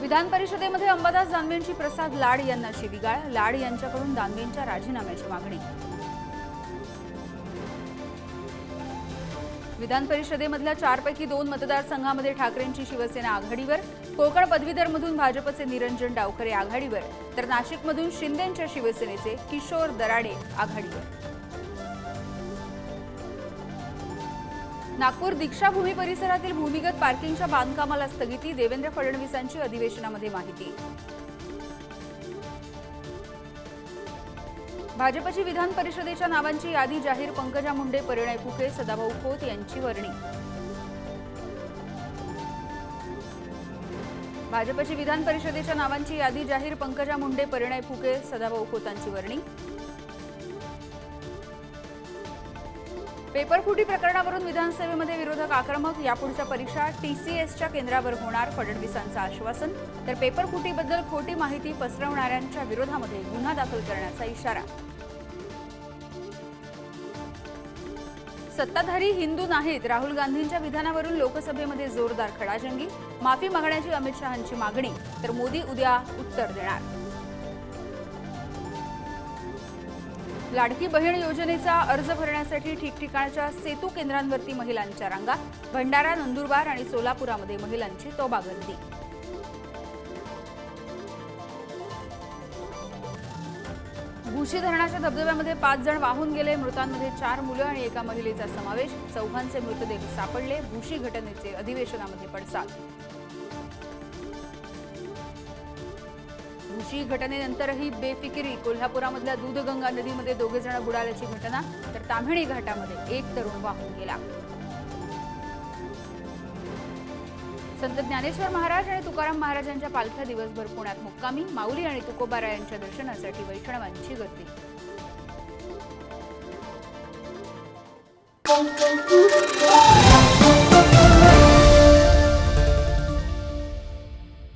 विधान परिषदेमध्ये अंबादास दानवेंची प्रसाद लाड यांना शिवीगाळ लाड यांच्याकडून दानवेंच्या राजीनाम्याची मागणी. विधान परिषदेमधल्या चारपैकी दोन मतदारसंघामध्ये ठाकरेंची शिवसेना आघाडीवर कोकण पदवीधरमधून भाजपचे निरंजन डावखरे आघाडीवर तर नाशिकमधून शिंदेंच्या शिवसेनेचे किशोर दराडे आघाडीवर. नागपूर दीक्षाभूमी परिसरातील भूमिगत पार्किंगच्या बांधकामाला स्थगिती देवेंद्र फडणवीसांची अधिवेशनामध्ये माहिती. भाजपची विधान परिषदेच्या नावांची यादी जाहीर पंकजा मुंडे परिणय फुके सदाभाऊ खोत यांची वर्णी. भाजपची विधान परिषदेच्या नावांची यादी जाहीर पंकजा मुंडे परिणय फुके सदाभाऊ खोतांची वर्णी. पेपरफुटी प्रकरणावरून विधानसभेमध्ये विरोधक आक्रमक यापुढच्या परीक्षा टी सी एसच्या केंद्रावर होणार फडणवीसांचं आश्वासन. तर पेपरफुटीबद्दल खोटी माहिती पसरवणाऱ्यांच्या विरोधामध्ये गुन्हा दाखल करण्याचा इशारा. सत्ताधारी हिंदू नाहीत. राहुल गांधींच्या विधानावरून लोकसभेमध्ये जोरदार खडाजंगी. माफी मागण्याची अमित शहांची मागणी. तर मोदी उद्या उत्तर देणार. लाडकी बहीण योजनेचा अर्ज भरण्यासाठी ठिकठिकाणच्या सेतू केंद्रांवरती महिलांच्या रांगा भंडारा नंदुरबार आणि सोलापुरामध्ये महिलांची तोबागंदी भुशी धरणाच्या धबधब्यामध्ये पाच जण वाहून गेले. मृतांमध्ये चार मुलं आणि एका महिलेचा समावेश. चौघांचे मृतदेह सापडले. भुशी घटनेचे अधिवेशनामध्ये पडसाद. अशी घटनेनंतरही बेफिकिरी. कोल्हापुरामधल्या दूधगंगा नदीमध्ये दोघे जण बुडाल्याची घटना तर ताम्हिणी घाटामध्ये एक तरुण वाहून गेला. संत ज्ञानेश्वर महाराज आणि तुकाराम महाराजांच्या पालख्या दिवसभर पुण्यात मुक्कामी. माऊली आणि तुकोबारा यांच्या दर्शनासाठी वैष्णवांची गर्दी. Thank you.